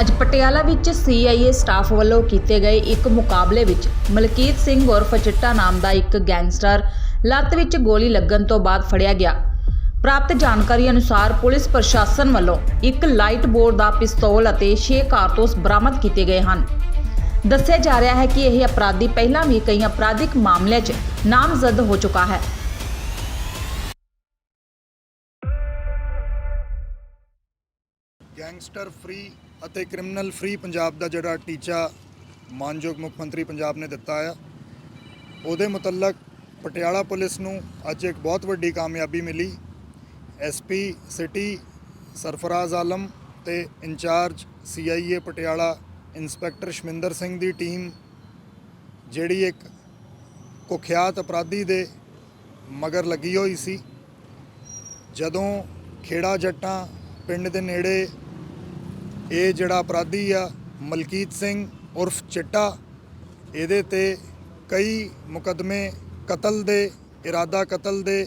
ਅੱਜ ਪਟਿਆਲਾ ਵਿੱਚ CIA staff ਵੱਲੋਂ ਕੀਤੇ ਗਏ ਇੱਕ ਮੁਕਾਬਲੇ ਵਿੱਚ ਮਲਕੀਤ ਸਿੰਘ ਉਰਫ ਚਿੱਟਾ ਨਾਮ ਦਾ ਇੱਕ ਗੈਂਗਸਟਰ ਲੱਤ ਵਿੱਚ ਗੋਲੀ ਲੱਗਣ ਤੋਂ ਬਾਅਦ ਫੜਿਆ ਗਿਆ। ਪ੍ਰਾਪਤ ਜਾਣਕਾਰੀ ਅਨੁਸਾਰ ਪੁਲਿਸ ਪ੍ਰਸ਼ਾਸਨ ਵੱਲੋਂ ਇੱਕ ਲਾਈਟ ਬੋਰ ਦਾ ਪਿਸਤੌਲ ਅਤੇ 6 ਕਾਰਤੂਸ ਬਰਾਮਦ ਕੀਤੇ ਗਏ ਹਨ। ਦੱਸਿਆ ਜਾ ਰਿਹਾ ਹੈ ਕਿ ਇਹ ਅਪਰਾਧੀ ਪਹਿਲਾਂ ਵੀ ਕਈ ਅਪਰਾਧਿਕ ਮਾਮਲਿਆਂ 'ਚ ਨਾਮਜ਼ਦ ਹੋ ਚੁੱਕਾ ਹੈ। ਗੈਂਗਸਟਰ ਫ੍ਰੀ ਅਤੇ ਕ੍ਰਿਮੀਨਲ ਫ੍ਰੀ ਪੰਜਾਬ ਦਾ ਜਿਹੜਾ ਟੀਚਾ ਮਾਨਯੋਗ ਮੁੱਖ ਮੰਤਰੀ ਪੰਜਾਬ ਨੇ ਦਿੱਤਾ ਆ। ਉਹਦੇ ਮੁਤਲਕ ਪਟਿਆਲਾ ਪੁਲਿਸ ਨੂੰ ਅੱਜ ਇੱਕ ਬਹੁਤ ਵੱਡੀ ਕਾਮਯਾਬੀ ਮਿਲੀ। ਐਸਪੀ ਸਿਟੀ, ਸਰਫਰਾਜ਼ ਆਲਮ ਤੇ in charge CIA Patiala inspector Shaminder Singh the team, ਜਿਹੜੀ ਇੱਕ ਕੁਖਿਆਤ ਅਪਰਾਧੀ ਦੇ ਮਗਰ ਲੱਗੀ ਹੋਈ ਸੀ। ਜਦੋਂ ਖੇੜਾ ਜੱਟਾਂ ਪਿੰਡ ਦੇ ਨੇੜੇ ਇਹ ਜਿਹੜਾ ਅਪਰਾਧੀ ਆ, ਮਲਕੀਤ ਸਿੰਘ ਉਰਫ ਚਿੱਟਾ, ਇਹਦੇ ਤੇ ਕਈ ਮੁਕੱਦਮੇ ਕਤਲ ਦੇ, ਇਰਾਦਾ ਕਤਲ ਦੇ,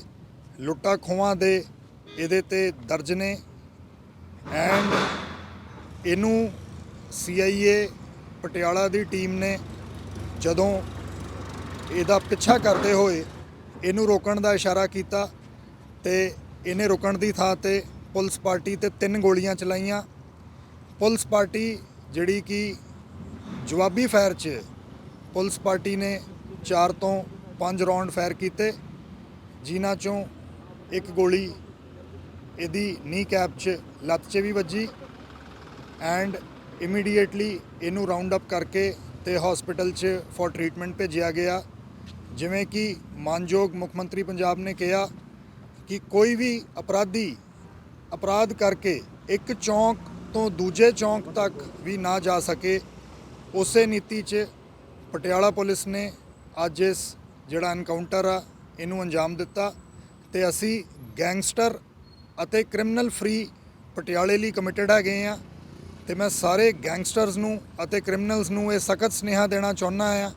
ਲੁੱਟਾ ਖੋਹਾਂ ਦੇ ਇਹਦੇ ਤੇ ਦਰਜ ਨੇ। ਐਂਡ ਇਹਨੂੰ ਸੀਆਈਏ ਪਟਿਆਲਾ ਦੀ ਟੀਮ ਨੇ ਜਦੋਂ ਇਹਦਾ ਪਿੱਛਾ ਕਰਦੇ ਹੋਏ ਇਹਨੂੰ ਰੋਕਣ ਦਾ ਇਸ਼ਾਰਾ ਕੀਤਾ ਤੇ ਇਹਨੇ ਰੁਕਣ ਦੀ ਥਾਂ ਤੇ ਪੁਲਿਸ ਪਾਰਟੀ ਤੇ ਤਿੰਨ ਗੋਲੀਆਂ ਚਲਾਈਆਂ। ਪੁਲਿਸ ਪਾਰਟੀ ਜਿਹੜੀ ਕਿ ਜਵਾਬੀ ਫਾਇਰ 'ਚ ਪੁਲਿਸ ਪਾਰਟੀ ਨੇ 4 ਤੋਂ 5 ਰਾਉਂਡ ਫਾਇਰ ਕੀਤੇ, ਜਿਨ੍ਹਾਂ ਚੋਂ ਇੱਕ ਗੋਲੀ ਇਹਦੀ ਨੀ ਕੈਪ 'ਚ ਲੱਤ 'ਚ ਵੀ ਵੱਜੀ ਐਂਡ ਇਮੀਡੀਏਟਲੀ ਇਹਨੂੰ ਰਾਉਂਡ ਅਪ ਕਰਕੇ ਤੇ ਹਸਪੀਟਲ 'ਚ ਫॉर ਟ੍ਰੀਟਮੈਂਟ ਭੇਜਿਆ ਗਿਆ। ਜਿਵੇਂ ਕਿ ਮਾਨਯੋਗ ਮੁੱਖ ਮੰਤਰੀ ਪੰਜਾਬ ਨੇ ਕਿਹਾ ਕਿ ਕੋਈ ਵੀ ਅਪਰਾਧੀ ਅਪਰਾਧ ਕਰਕੇ ਇੱਕ ਚੌਂਕ ਤੋਂ ਦੂਜੇ ਚੌਂਕ ਤੱਕ ਵੀ ਨਾ ਜਾ ਸਕੇ, ਉਸੇ ਨੀਤੀ 'ਚ ਪਟਿਆਲਾ ਪੁਲਿਸ ਨੇ ਅੱਜ ਇਸ ਜਿਹੜਾ ਐਨਕਾਊਂਟਰ ਆ, ਇਹਨੂੰ ਅੰਜਾਮ ਦਿੱਤਾ ਤੇ ਅਸੀਂ ਗੈਂਗਸਟਰ ਅਤੇ ਕ੍ਰਿਮੀਨਲ ਫ੍ਰੀ ਪਟਿਆਲੇ ਲਈ ਕਮਿਟਡ ਹੈਗੇ ਆ ਤੇ ਮੈਂ ਸਾਰੇ ਗੈਂਗਸਟਰਸ ਨੂੰ ਅਤੇ ਕ੍ਰਿਮੀਨਲਸ ਨੂੰ ਇਹ ਸਖਤ ਸੁਨੇਹਾ ਦੇਣਾ ਚਾਹੁੰਦਾ ਆ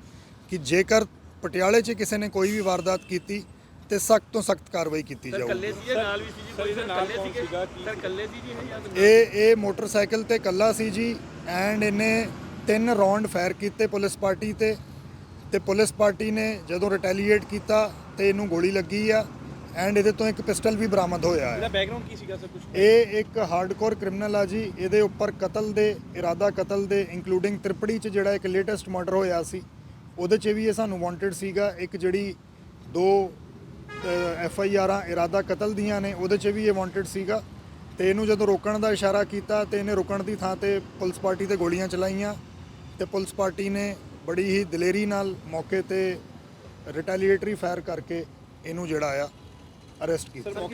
ਕਿ ਜੇਕਰ ਪਟਿਆਲੇ 'ਚ ਕਿਸੇ ਨੇ ਕੋਈ ਵੀ ਵਾਰਦਾਤ ਕੀਤੀ ਤੇ ਸਖਤ ਤੋਂ ਸਖਤ ਕਾਰਵਾਈ ਕੀਤੀ ਜਾਊਗੀ। ਕੱਲੇ ਸੀ ਜਾਂ ਨਾਲ ਵੀ ਸੀ ਜੀ? ਕੋਈ ਸਰ ਕੱਲੇ ਸੀਗੇ ਸਰ ਕੱਲੇ ਸੀ ਜੀ ਇਹ ਜਾਂ? ਇਹ ਇਹ ਮੋਟਰਸਾਈਕਲ ਤੇ ਕੱਲਾ ਸੀ ਜੀ ਐਂਡ ਇਹਨੇ ਤਿੰਨ ਰਾਉਂਡ ਫਾਇਰ ਕੀਤੇ ਪੁਲਿਸ ਪਾਰਟੀ ਤੇ। ਤੇ ਪੁਲਿਸ ਪਾਰਟੀ ਨੇ ਜਦੋਂ ਰਿਟੈਲੀਏਟ ਕੀਤਾ ਤੇ ਇਹਨੂੰ ਗੋਲੀ ਲੱਗੀ ਆ ਐਂਡ ਇਹਦੇ ਤੋਂ ਇੱਕ ਪਿਸਟਲ ਵੀ ਬਰਾਮਦ ਹੋਇਆ ਹੈ। ਇਹਦਾ ਬੈਕਗ੍ਰਾਉਂਡ ਕੀ ਸੀਗਾ ਸਰ ਕੁਝ ਇਹ ਇੱਕ ਹਾਰਡਕੋਰ ਕ੍ਰਿਮੀਨਲ ਆ ਜੀ ਇਹਦੇ ਉੱਪਰ ਕਤਲ ਦੇ ਇਰਾਦਾ ਕਤਲ ਦੇ ਇਨਕਲੂਡਿੰਗ ਤ੍ਰਿਪੜੀ ਚ ਜਿਹੜਾ ਇੱਕ ਲੇਟੈਸਟ ਮਰਡਰ ਹੋਇਆ ਸੀ ਉਹਦੇ ਚ ਵੀ ਇਹ ਸਾਨੂੰ ਵਾਂਟਡ ਸੀਗਾ। ਇੱਕ ਜਿਹੜੀ ਦੋ ਐਫ ਆਈ ਆਰਾਂ ਇਰਾਦਾ ਕਤਲ ਦੀਆਂ ਨੇ, ਉਹਦੇ ਚ ਵੀ ਇਹ ਵਾਂਟਡ ਸੀਗਾ। ਤੇ ਇਹਨੂੰ ਜਦੋਂ ਰੋਕਣ ਦਾ ਇਸ਼ਾਰਾ ਕੀਤਾ ਤੇ ਇਹਨੇ ਰੁਕਣ ਦੀ ਥਾਂ ਤੇ ਪੁਲਿਸ ਪਾਰਟੀ ਤੇ ਗੋਲੀਆਂ ਚਲਾਈਆਂ। ਤੇ ਪੁਲਿਸ ਪਾਰਟੀ ਨੇ ਬੜੀ ਹੀ ਦਲੇਰੀ ਨਾਲ ਮੌਕੇ ਤੇ ਰਿਟੈਲੀਏਟਰੀ ਫਾਇਰ ਕਰਕੇ ਇਹਨੂੰ ਜਿਹੜਾ ਆ ਅਰੈਸਟ ਕੀਤਾ।